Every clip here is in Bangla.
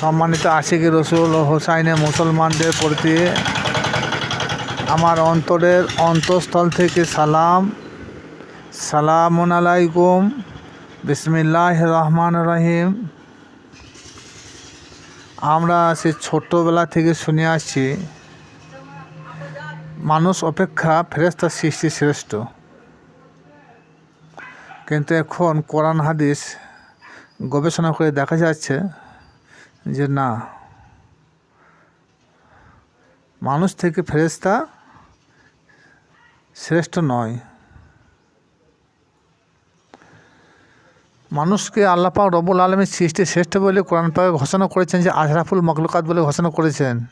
সম্মানিত আশিকি রসুল ও হোসাইনে মুসলমানদের প্রতি আমার অন্তরের অন্তঃস্থল থেকে সালাম। সালামুন আলাইকুম। বিসমিল্লাহ রহমান রহিম। আমরা সে ছোট্টবেলা থেকে শুনে আসছি, মানুষ অপেক্ষা ফেরেস্তার সৃষ্টি শ্রেষ্ঠ। কিন্তু এখন কোরআন হাদিস গবেষণা করে দেখা যাচ্ছে যে না, মানুষ থেকে ফেরেস্তা শ্রেষ্ঠ নয়। মানুষকে আল্লাপাক রবুল আলমীর সৃষ্টি শ্রেষ্ঠ বলে কোরআন পাকে ঘোষণা করেছেন যে আশরাফুল মখলুকাত বলে ঘোষণা করেছেন।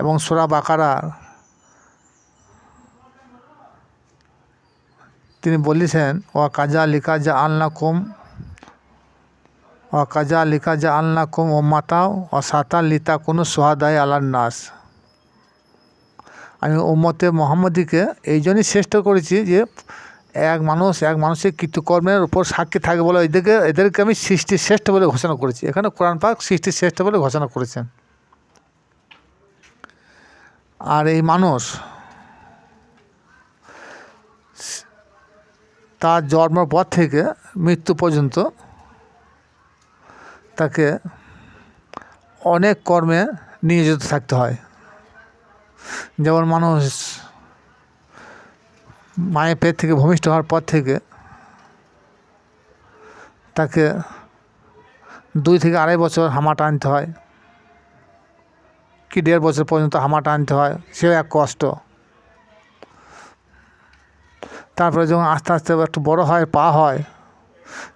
এবং সোরা বাকারা তিনি বলেছেন ও কাজা লিকা যা আল্লা কুম ও কাজা লিকা যা আল্লা কুম ও মাতাও ও সাতা লিতা কোনো সোহাদায় আল্লাহ নাস। আমি উম্মতে মোহাম্মদীকে এই জন্যই শ্রেষ্ঠ করেছি যে এক মানুষ, এক মানুষের কৃতকর্মের উপর সাক্ষী থাকে বলে এদেরকে এদেরকে আমি সৃষ্টি শ্রেষ্ঠ বলে ঘোষণা করেছি। এখানে কোরআন পাক সৃষ্টি শ্রেষ্ঠ বলে ঘোষণা করেছেন। আর এই মানুষ তার জন্মের পর থেকে মৃত্যু পর্যন্ত তাকে অনেক কর্মে নিয়োজিত থাকতে হয়। যেমন মানুষ মায়ের পেট থেকে ভূমিষ্ঠ হওয়ার পর থেকে তাকে দুই থেকে আড়াই বছর হামাটা আনতে হয়। কি দেড় বছর পর্যন্ত হামাটা আনতে হয়, সেও এক কষ্ট। তারপরে যখন আস্তে আস্তে একটু বড় হয়, পা হয়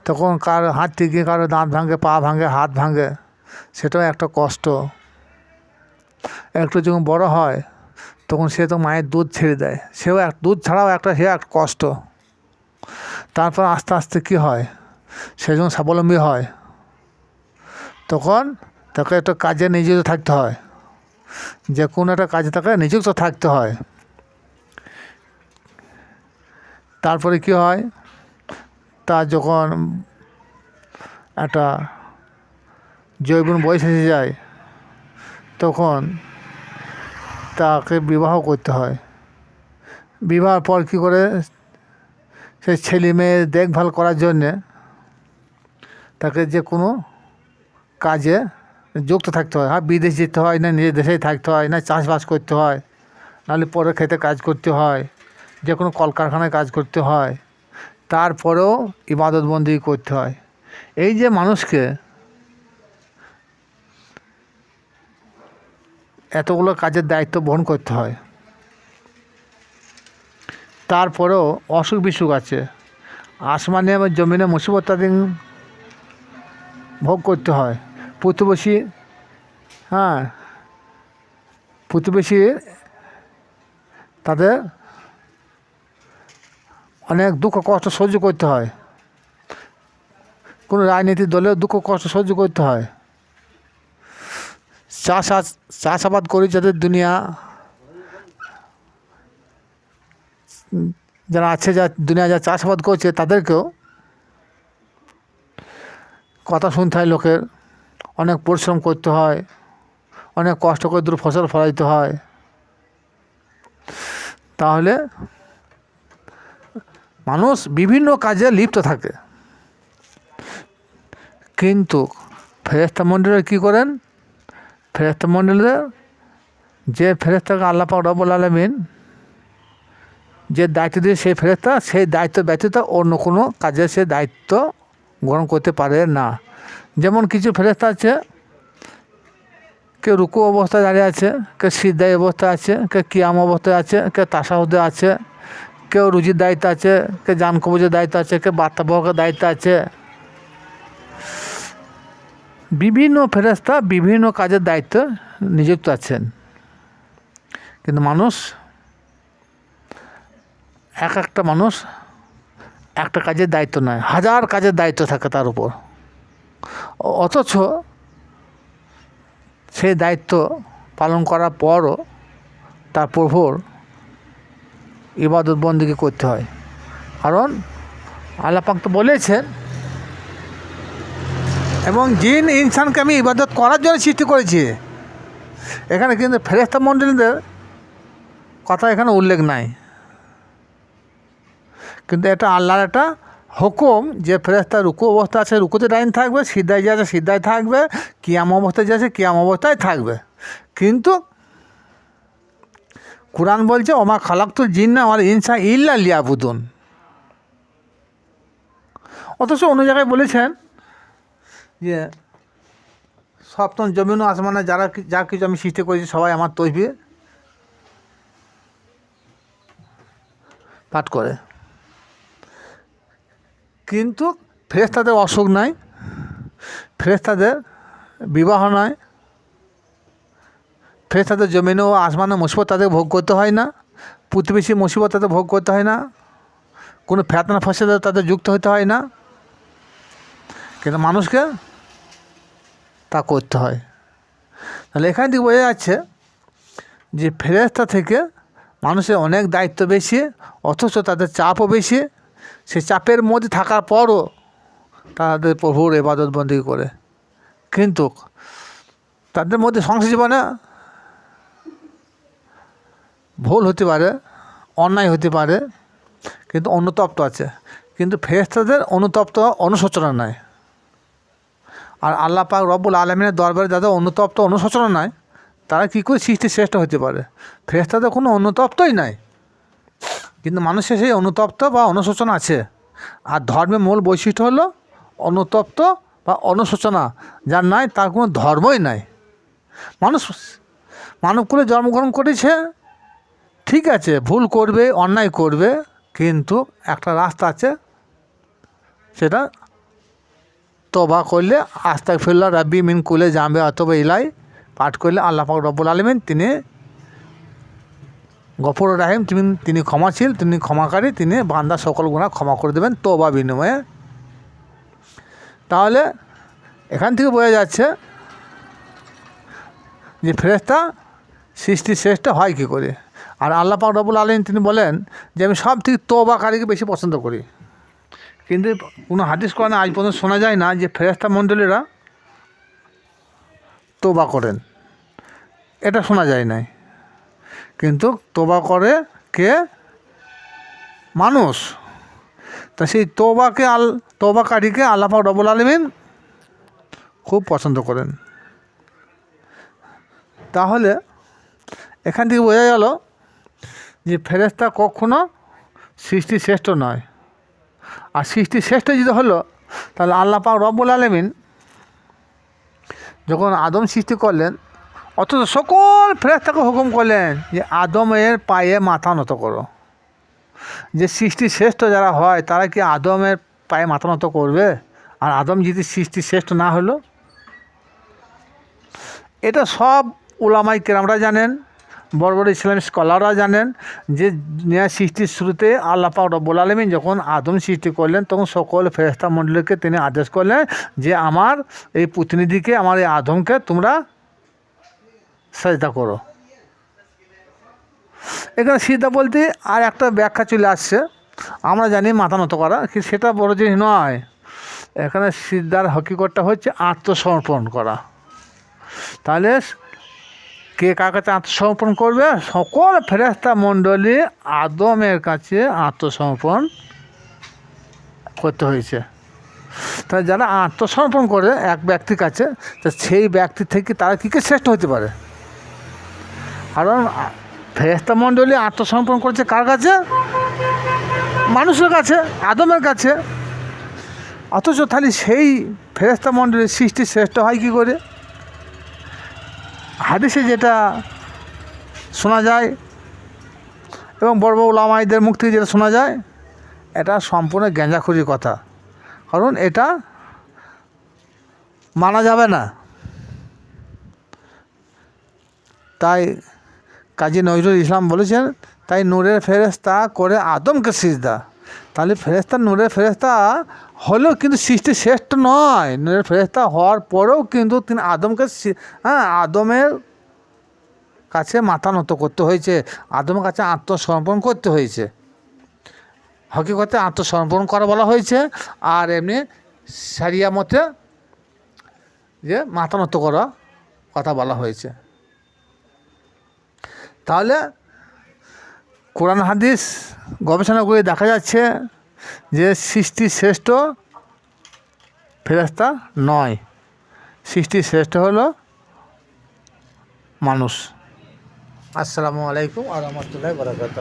তখন কার হাত থেকে কারও দাঁত ভাঙে, পা ভাঙে, হাত ভাঙে, সেটাও একটা কষ্ট। একটু যখন বড় হয়, তখন সে তো মায়ের দুধ ছেড়ে দেয়। সেও এক, দুধ ছাড়াও একটা সে এক কষ্ট। তারপর আস্তে আস্তে কী হয়? সে যখন স্বাবলম্বী হয়, তখন তাকে একটা কাজে নিয়োজিত থাকতে হয়। যে কোনো একটা কাজে তাকে নিযুক্ত থাকতে হয়। তারপরে কি হয়? তার যখন একটা জৈবন বয়স এসে যায়, তখন তাকে বিবাহ করতে হয়। বিবাহের পর কী করে? সে ছেলে মেয়ে দেখভাল করার জন্যে তাকে যে কোনো কাজে যুক্ত থাকতে হয়। হ্যাঁ বিদেশ যেতে হয় না, নিজের দেশেই থাকতে হয় না, চাষবাস করতে হয়, নাহলে পরে খেতে কাজ করতে হয়, যে কোনো কলকারখানায় কাজ করতে হয়। তারপরেও ইবাদতবন্দি করতে হয়। এই যে মানুষকে এতগুলো কাজের দায়িত্ব বহন করতে হয়, তারপরেও অসুখ বিসুখ আছে, আসমানে এবং জমিনে মুসিবতাদিন ভোগ করতে হয়। প্রতিবেশী হ্যাঁ প্রতিবেশী তাদের অনেক দুঃখ, কষ্ট সহ্য করতে হয়। কোনো রাজনীতির দলেও দুঃখ, কষ্ট সহ্য করতে হয়। চাষ চাষাবাদ করি যাদের দুনিয়া, যারা আছে, যা দুনিয়া যা চাষাবাদ করছে তাদেরকেও কথা শুনতে হয় লোকের। অনেক পরিশ্রম করতে হয়, অনেক কষ্ট করে দূর ফসল ফলাইতে হয়। তাহলে মানুষ বিভিন্ন কাজে লিপ্ত থাকে। কিন্তু ফেরেস্তা মন্ডলের কী করেন? ফেরেস্তা মন্ডলের যে ফেরেস্তাকে আল্লাপাক রবুল আলমিন যে দায়িত্ব দিয়ে সেই ফেরেস্তা সেই দায়িত্ব ব্যতীত অন্য কোনো কাজে সে দায়িত্ব গ্রহণ করতে পারে না। যেমন কিছু ফেরেস্তা আছে, কেউ রুকু অবস্থায় দাঁড়িয়ে আছে, কেউ সিদ্ধাই অবস্থায় আছে, কেউ কিয়াম অবস্থায় আছে, কেউ তাসাহুদে আছে কেউ রুজির দায়িত্ব আছে কেউ জান কবজের দায়িত্ব আছে কেউ বার্তা বহকের দায়িত্ব আছে। বিভিন্ন ফেরেস্তা বিভিন্ন কাজের দায়িত্ব নিযুক্ত আছেন। কিন্তু মানুষ, এক একটা মানুষ একটা কাজের দায়িত্ব নয়, হাজার কাজের দায়িত্ব থাকে তার উপর। অথচ সেই দায়িত্ব পালন করার পরও তার প্রভুর ইবাদত বন্দিকে করতে হয়। কারণ আল্লাহ পাক তো বলেছেন, এবং জিন ইনসানকে আমি ইবাদত করার জন্য সৃষ্টি করেছি। এখানে কিন্তু ফেরেস্তা মণ্ডলীদের কথা এখানে উল্লেখ নাই। কিন্তু এটা আল্লাহর একটা হুকুম যে ফেরেস্তা রুকু অবস্থা আছে, রুকুতে ডাইন থাকবে, সিদ্ধায় যে আছে সিদ্ধায় থাকবে কিয়াম অবস্থায় যে আছে কিয়াম অবস্থায় থাকবে। কিন্তু কোরআন বলছে, ওমা খালাক্তুল জিন্না আমার ইনসা ইল্লা লিয়াবুদুন। অথচ অন্য জায়গায় বলেছেন যে, সপ্তম জমিন আসমানে যারা যা কিছু আমি সৃষ্টি করেছি সবাই আমার তৈবে পাঠ করে। কিন্তু ফেরেস্তাদের অসুখ নাই ফেরেস্তাদের বিবাহ নয় ফেরেস্তাদের জমিনে ও আসমানে মুসিবত তাদের ভোগ করতে হয় না প্রতিবেশী মুসিবত তাদের ভোগ করতে হয় না, কোনো ফ্যাতনা ফসলে তাদের যুক্ত হতে হয় না। কিন্তু মানুষকে তা করতে হয়। তাহলে এখান থেকে বোঝা যাচ্ছে যে ফেরেস্তা থেকে মানুষের অনেক দায়িত্ব বেশি, অথচ তাদের চাপও বেশি। সে চাপের মধ্যে থাকার পরও তাদের প্রভুর এবাদত বন্দি করে। কিন্তু তাদের মধ্যে সংসার জীবনে ভুল হতে পারে, অন্যায় হতে পারে, কিন্তু অনুতপ্ত আছে। কিন্তু ফেরেস্তাদের অনুতপ্ত অনুশোচনা নাই। আর আল্লাহ পাক রব্বুল আলমিনের দরবারে যাদের অনুতপ্ত অনুশোচনা নাই, তারা কী করে সৃষ্টি শ্রেষ্ঠ হতে পারে? ফেরেস্তাদের কোনো অনুতপ্তই নাই। কিন্তু মানুষের সেই অনুতপ্ত বা অনুশোচনা আছে। আর ধর্মের মূল বৈশিষ্ট্য হলো অনুতপ্ত বা অনুশোচনা। যার নাই, তার কোনো ধর্মই নাই। মানুষ মানবকুলে জন্মগ্রহণ করেছে ঠিক আছে, ভুল করবে, অন্যায় করবে, কিন্তু একটা রাস্তা আছে, সেটা তোবা করলে আস্তাক ফিল্লা রাব্বি মিন কুলে জামবে অথবা ইলাই পাঠ করলে আল্লাহ পাক রব্বুল আলমিন তিনি গফর রাহিম, তিনি তিনি ক্ষমাশীল, তিনি ক্ষমাকারী, তিনি বান্দা সকল গুণা ক্ষমা করে দেবেন তোবা বিনিময়ে। তাহলে এখান থেকে বোঝা যাচ্ছে যে ফেরেস্তা সৃষ্টি শ্রেষ্ঠ হয় কী করে? আর আল্লাহ পাক রবুল আলম তিনি বলেন যে, আমি সব থেকে তোবাকারীকে বেশি পছন্দ করি। কিন্তু কোনো হাদিস কোরআনে আজ পর্যন্ত শোনা যায় না যে ফেরেস্তা মণ্ডলীরা তোবা করেন। এটা শোনা যায় নাই। কিন্তু তোবা করে কে? মানুষ। তা সেই তোবাকে আল তোবাকারীকে আল্লাহ পাক রবুল আলমিন খুব পছন্দ করেন। তাহলে এখান থেকে বোঝা গেল যে ফেরেস্তা কখনো সৃষ্টি শ্রেষ্ঠ নয়। আর সৃষ্টি শ্রেষ্ঠ যদি হলো, তাহলে আল্লাহ পাক রব্বুল আলমিন যখন আদম সৃষ্টি করলেন, অথচ সকল ফেরেস্তাকে হুকুম করলেন যে আদমের পায়ে মাথা নত করো। যে সৃষ্টি শ্রেষ্ঠ যারা হয়, তারা কি আদমের পায়ে মাথা নত করবে? আর আদম যদি সৃষ্টি শ্রেষ্ঠ না হলো? এটা সব ওলামাই কেরামরা জানেন। বড় বড় ইসলামিক স্কলাররা জানেন যে দুনিয়া সৃষ্টির শুরুতে আল্লাহ পাক রব্বুল আলমিন যখন আদম সৃষ্টি করলেন, তখন সকল ফেরেস্তা মণ্ডলীকে তিনি আদেশ করলেন যে, আমার এই প্রতিনিধিকে, আমার এই আদমকে তোমরা সাজদা করো। এখানে সিদ্ধা বলতে আর একটা ব্যাখ্যা চলে আসছে। আমরা জানি মাথা নত করা, কিন্তু সেটা বড় জিনিস নয়। এখানে সিদ্ধার হকিকতটা হচ্ছে আত্মসমর্পণ করা। তাহলে কে কার কাছে আত্মসমর্পণ করবে? সকল ফেরেস্তা মণ্ডলী আদমের কাছে আত্মসমর্পণ করতে হয়েছে। তাই যারা আত্মসমর্পণ করে এক ব্যক্তির কাছে, তা সেই ব্যক্তি থেকে তারা কী কী শ্রেষ্ঠ হতে পারে? কারণ ফেরেস্তা মণ্ডলী আত্মসমর্পণ করেছে কার কাছে? মানুষের কাছে, আদমের কাছে। অথচ তাহলে সেই ফেরেস্তা মণ্ডলীর সৃষ্টি শ্রেষ্ঠ হয় কী করে? হাদিসে যেটা শোনা যায় এবং বড় বড় লামাইদের মুখ থেকে যেটা শোনা যায়, এটা সম্পূর্ণ গ্যাঞ্জাখুরির কথা। কারণ এটা মানা যাবে না। তাই কাজী নজরুল ইসলাম বলেছেন, তাই নূরের ফেরেস্তা করে আদমকে সিজদা। তাহলে ফেরেস্তা নূরের ফেরেস্তা হলেও কিন্তু সৃষ্টি শ্রেষ্ঠ নয়। ফেরেস্তা হওয়ার পরেও কিন্তু তিনি আদমকে হ্যাঁ আদমের কাছে মাথা নত করতে হয়েছে। আদমের কাছে আত্মসমর্পণ করতে হয়েছে। হকিকতে আত্মসমর্পণ করা বলা হয়েছে। আর এমনি সারিয়া মতে যে মাথা নত করা কথা বলা হয়েছে। তাহলে কোরআন হাদিস গবেষণা করে দেখা যাচ্ছে যে সৃষ্টি শ্রেষ্ঠ ফেরাস্তা নয়। সৃষ্টি শ্রেষ্ঠ হলো মানুষ। আসসালামু আলাইকুম আ রহমতুল্লাহ বরাকাত